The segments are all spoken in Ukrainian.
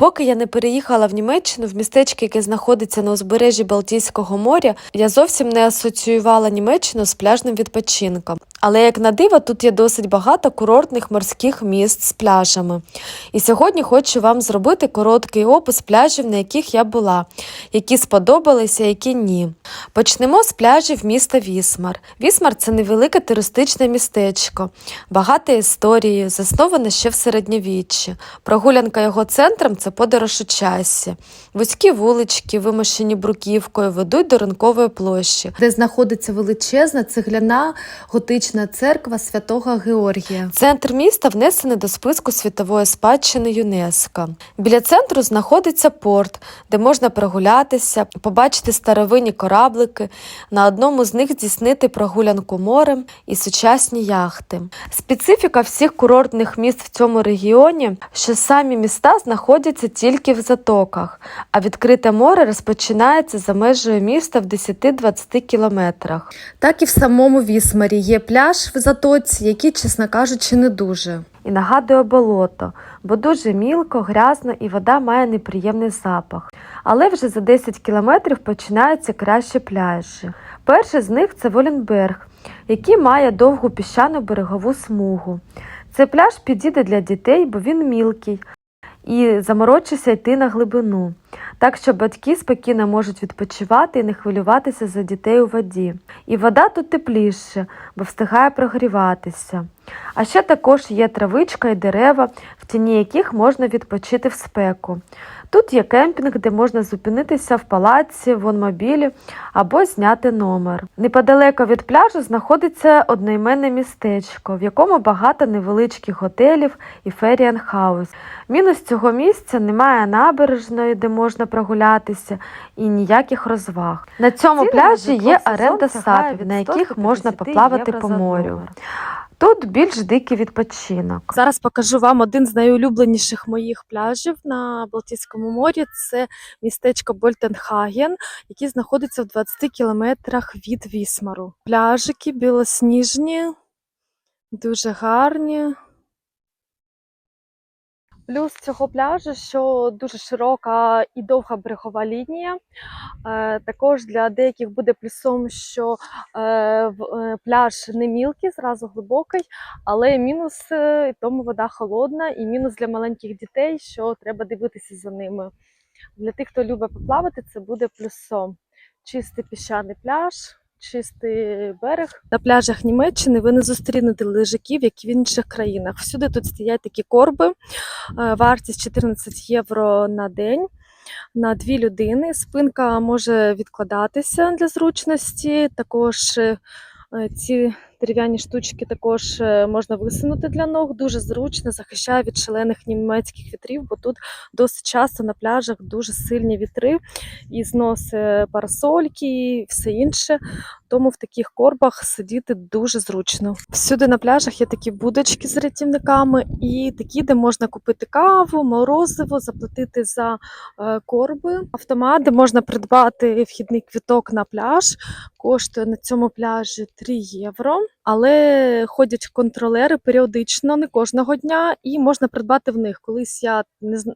Поки я не переїхала в Німеччину, в містечко, яке знаходиться на узбережжі Балтійського моря, я зовсім не асоціювала Німеччину з пляжним відпочинком. Але як на диво, тут є досить багато курортних морських міст з пляжами. І сьогодні хочу вам зробити короткий опис пляжів, на яких я була, які сподобалися, які ні. Почнемо з пляжів міста Вісмар. Вісмар це невелике туристичне містечко, багате історією, засноване ще в середньовіччі. Прогулянка його центром це подорож у часі. Вузькі вулички, вимощені бруківкою, ведуть до ринкової площі, де знаходиться величезна цегляна готична церква святого Георгія. Центр міста внесений до списку світової спадщини ЮНЕСКО. Біля центру знаходиться порт, де можна прогулятися, побачити старовинні кораблики, на одному з них здійснити прогулянку морем і сучасні яхти. Специфіка всіх курортних міст в цьому регіоні, що самі міста знаходяться тільки в затоках, а відкрите море розпочинається за межею міста в 10-20 кілометрах. Так і в самому Вісмарі є пляж в затоці, який, чесно кажучи, не дуже. І нагадує болото, бо дуже мілко, грязно і вода має неприємний запах. Але вже за 10 кілометрів починаються кращі пляжі. Перший з них це Волінберг, який має довгу піщану берегову смугу. Цей пляж підійде для дітей, бо він мілкий і заморочися йти на глибину, так що батьки спокійно можуть відпочивати і не хвилюватися за дітей у воді. І вода тут тепліше, бо встигає прогріватися. А ще також є травичка і дерева, в тіні яких можна відпочити в спеку. Тут є кемпінг, де можна зупинитися в палаці, в онмобілі або зняти номер. Неподалеко від пляжу знаходиться одноіменне містечко, в якому багато невеличких готелів і феріан-хаус. Мінус цього місця немає набережної, де можна прогулятися, і ніяких розваг. На цьому Ціни пляжі є оренда сапів, на яких можна поплавати по морю. Тут більш дикий відпочинок. Зараз покажу вам один з найулюбленіших моїх пляжів на Балтійському морі. Це містечко Больтенхаген, який знаходиться в 20 кілометрах від Вісмару. Пляжики білосніжні, дуже гарні. Плюс цього пляжу, що дуже широка і довга берегова лінія. Е, також для деяких буде плюсом, що е, е, пляж не мілкий, зразу глибокий, але мінус тому вода холодна, і мінус для маленьких дітей, що треба дивитися за ними. Для тих, хто любить поплавати, це буде плюсом. Чистий піщаний пляж, чистий берег. На пляжах Німеччини ви не зустрінете лежаків, як в інших країнах. Всюди тут стоять такі корби, е, вартість 14 євро на день. На дві людини спинка може відкладатися для зручності. Також е, ці дерев'яні штучки також е, можна висунути для ног. Дуже зручно захищає від шалених німецьких вітрів, бо тут досить часто на пляжах дуже сильні вітри і зносить парасольки і все інше. Тому в таких корбах сидіти дуже зручно. Всюди на пляжах є такі будочки з рятівниками, і такі, де можна купити каву, морозиво, заплатити за е, корби. Автомат, де можна придбати вхідний квіток на пляж, коштує на цьому пляжі 3 євро. Але ходять контролери періодично, не кожного дня, і можна придбати в них. Колись я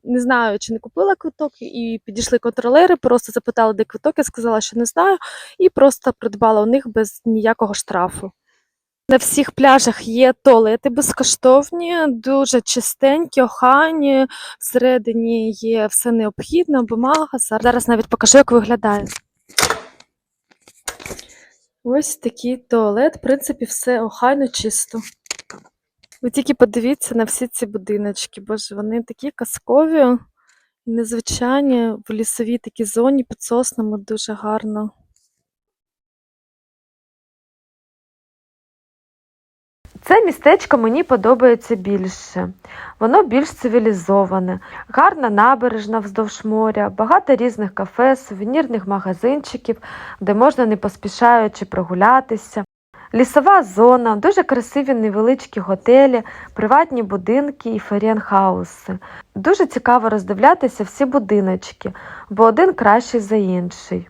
не, знаю, чи не купила квиток, і підійшли контролери, просто запитали, де квиток. Я сказала, що не знаю, і просто придбала у них без ніякого штрафу. На всіх пляжах є туалети безкоштовні, дуже чистенькі, охайні. Всередині є все необхідне, бумага. Зараз навіть покажу, як виглядає. Ось такий туалет, в принципі, все охайно чисто. Ви тільки подивіться на всі ці будиночки, боже, вони такі казкові, незвичайні, в лісовій такій зоні під соснами дуже гарно. Це містечко мені подобається більше. Воно більш цивілізоване, гарна набережна вздовж моря, багато різних кафе, сувенірних магазинчиків, де можна не поспішаючи прогулятися. Лісова зона, дуже красиві невеличкі готелі, приватні будинки і феріанхауси. Дуже цікаво роздивлятися всі будиночки, бо один кращий за інший.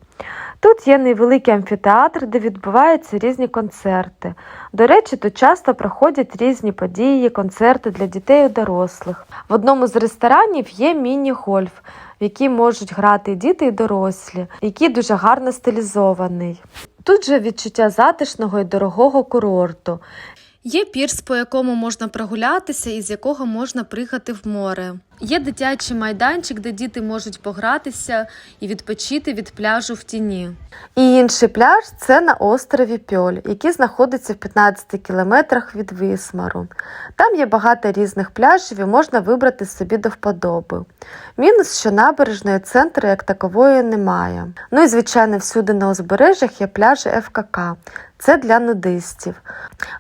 Тут є невеликий амфітеатр, де відбуваються різні концерти. До речі, тут часто проходять різні події, концерти для дітей і дорослих. В одному з ресторанів є міні-гольф, в який можуть грати і діти і дорослі, який дуже гарно стилізований. Тут же відчуття затишного і дорогого курорту. Є пірс, по якому можна прогулятися і з якого можна приїхати в море. Є дитячий майданчик, де діти можуть погратися і відпочити від пляжу в тіні. І інший пляж це на острові Пьоль, який знаходиться в 15 кілометрах від Висмару. Там є багато різних пляжів і можна вибрати собі до вподоби. Мінус, що набережної центру як такової немає. Ну і звичайно, всюди на узбережжях є пляжі ФКК. Це для нудистів.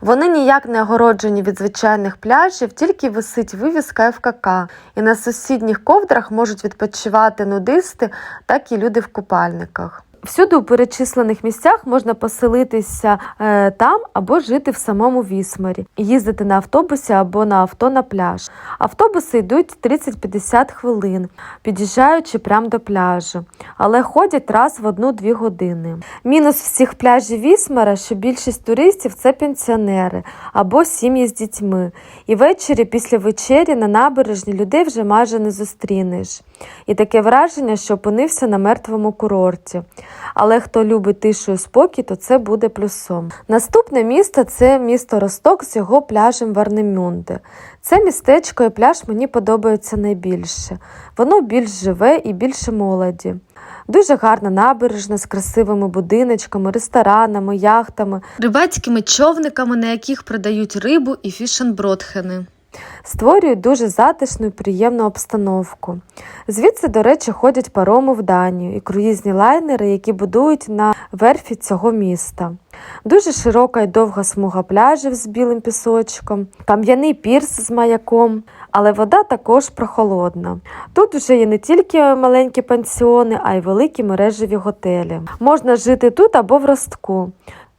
Вони ніяк не огороджені від звичайних пляжів, тільки висить вивіска ФКК, і на сусідніх ковдрах можуть відпочивати нудисти, так і люди в купальниках. Всюди у перечислених місцях можна поселитися е, там або жити в самому Вісмарі, їздити на автобусі або на авто на пляж. Автобуси йдуть 30-50 хвилин, під'їжджаючи прямо до пляжу, але ходять раз в одну-дві години. Мінус всіх пляжів Вісмара, що більшість туристів це пенсіонери або сім'ї з дітьми. І ввечері після вечері на набережні людей вже майже не зустрінеш. І таке враження, що опинився на мертвому курорті. Але хто любить тишу і спокій, то це буде плюсом. Наступне місто це місто Росток з його пляжем Варнемюнде. Це містечко і пляж мені подобаються найбільше. Воно більш живе і більше молоді. Дуже гарна набережна з красивими будиночками, ресторанами, яхтами, рибацькими човниками, на яких продають рибу і фішенбродхени. Створюють дуже затишну і приємну обстановку. Звідси, до речі, ходять пароми в Данію і круїзні лайнери, які будують на верфі цього міста. Дуже широка і довга смуга пляжів з білим пісочком, кам'яний пірс з маяком, але вода також прохолодна. Тут вже є не тільки маленькі пансіони, а й великі мережеві готелі. Можна жити тут або в Ростку.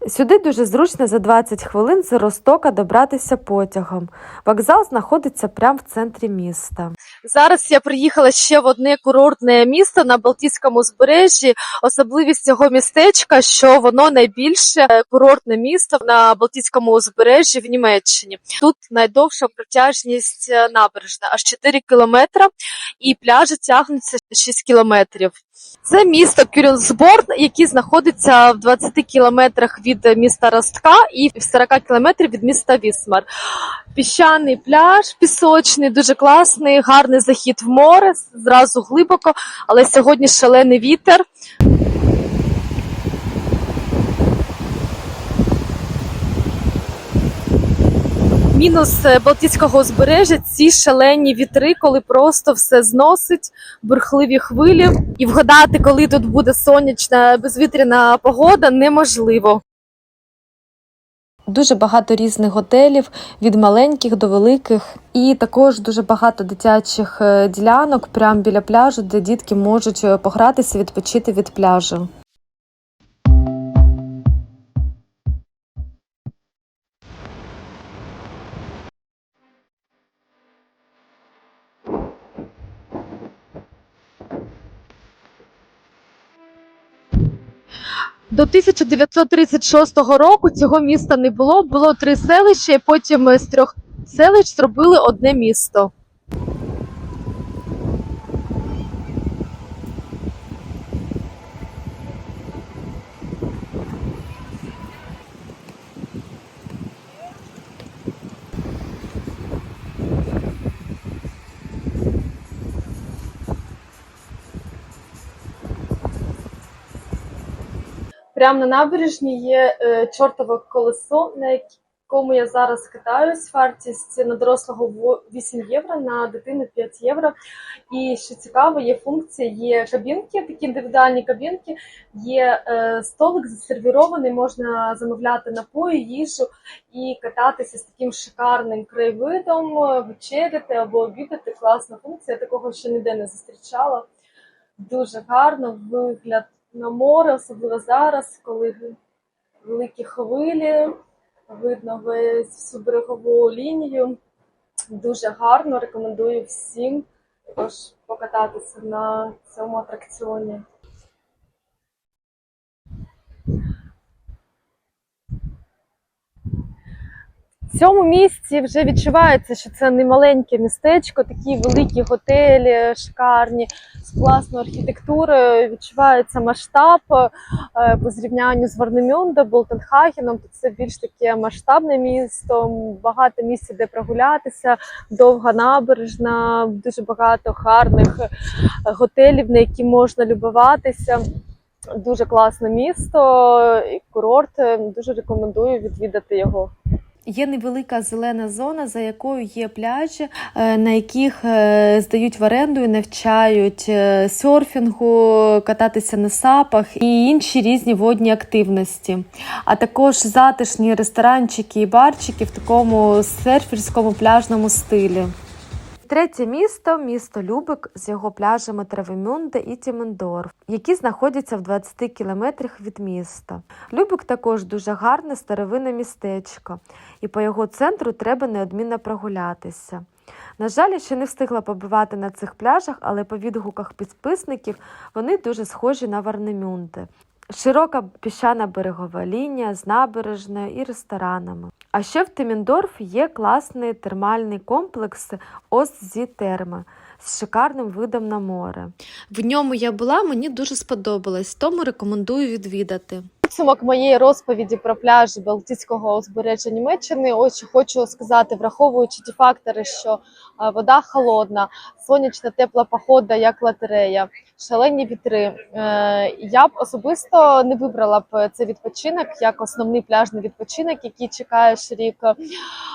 Сюди дуже зручно за 20 хвилин з Ростока добратися потягом. Вокзал знаходиться прямо в центрі міста. Зараз я приїхала ще в одне курортне місто на Балтійському узбережжі. Особливість цього містечка, що воно найбільше е, курортне місто на Балтійському узбережжі в Німеччині. Тут найдовша протяжність е, набережна, аж 4 кілометри, і пляжі тягнуться 6 кілометрів. Це місто Кюрінсборн, який знаходиться в 20 кілометрах від міста Ростка і в 40 кілометрів від міста Вісмар. Піщаний пляж, пісочний, дуже класний, гарний захід в море, зразу глибоко, але сьогодні шалений вітер. Мінус е, Балтійського узбережжя ці шалені вітри, коли просто все зносить, бурхливі хвилі. І вгадати, коли тут буде сонячна безвітряна погода, неможливо. Дуже багато різних готелів від маленьких до великих, і також дуже багато дитячих е, ділянок прямо біля пляжу, де дітки можуть е, погратися, відпочити від пляжу. До 1936 року цього міста не було. Було три селища, потім з трьох селищ зробили одне місто. Прямо на набережні є е, чортове колесо, на якому я зараз катаюсь. Вартість на дорослого во- 8 євро, на дитину 5 євро. І що цікаво, є функція, є кабінки, такі індивідуальні кабінки, є е, столик засервірований, можна замовляти напої, їжу і кататися з таким шикарним краєвидом, е, вечеряти або обідати. Класна функція, такого ще ніде не зустрічала. Дуже гарно, вигляд на море, особливо зараз, коли великі хвилі, видно весь всю берегову лінію. Дуже гарно, рекомендую всім також покататися на цьому атракціоні. Цьому місці вже відчувається, що це не маленьке містечко, такі великі готелі, шикарні, з класною архітектурою. Відчувається масштаб е, по зрівнянню з Варнемюнде, Болтенхагеном. Тут це більш таке масштабне місто, багато місць, де прогулятися, довга набережна, дуже багато гарних е, готелів, на які можна любуватися. Дуже класне місто і курорт. Дуже рекомендую відвідати його. Є невелика зелена зона, за якою є пляжі, е, на яких е, здають в оренду і навчають е, серфінгу, кататися на сапах і інші різні водні активності. А також затишні ресторанчики і барчики в такому серферському пляжному стилі. Третє місто місто Любек з його пляжами Травемюнде і Тімендорф, які знаходяться в 20 кілометрах від міста. Любек також дуже гарне старовинне містечко, і по його центру треба неодмінно прогулятися. На жаль, я ще не встигла побувати на цих пляжах, але по відгуках підписників вони дуже схожі на Варнемюнде. Широка піщана берегова лінія з набережною і ресторанами. А ще в Тиміндорф є класний термальний комплекс Остзі Терма з шикарним видом на море. В ньому я була, мені дуже сподобалось, тому рекомендую відвідати. Підсумок моєї розповіді про пляжі Балтійського узбережжя Німеччини. Ось хочу сказати, враховуючи ті фактори, що е, вода холодна, сонячна тепла погода, як лотерея, шалені вітри. Е, Я б особисто не вибрала б цей відпочинок як основний пляжний відпочинок, який чекаєш рік,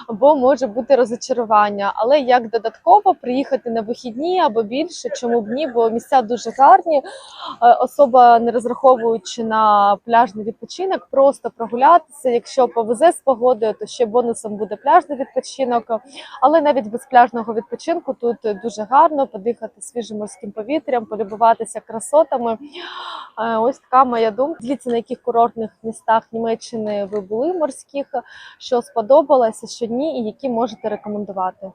бо може бути розочарування. Але як додатково приїхати на вихідні або більше, чому б ні, бо місця дуже гарні. Е, Особа не розраховуючи на пляжний відпочинок, просто прогулятися. Якщо повезе з погодою, то ще бонусом буде пляжний відпочинок. Але навіть без пляжного відпочинку тут дуже гарно подихати свіжим морським повітрям, полюбуватися красотами. Е, Ось така моя думка. Дивіться, на яких курортних містах Німеччини ви були морських, що сподобалося, що ні, і які можете рекомендувати.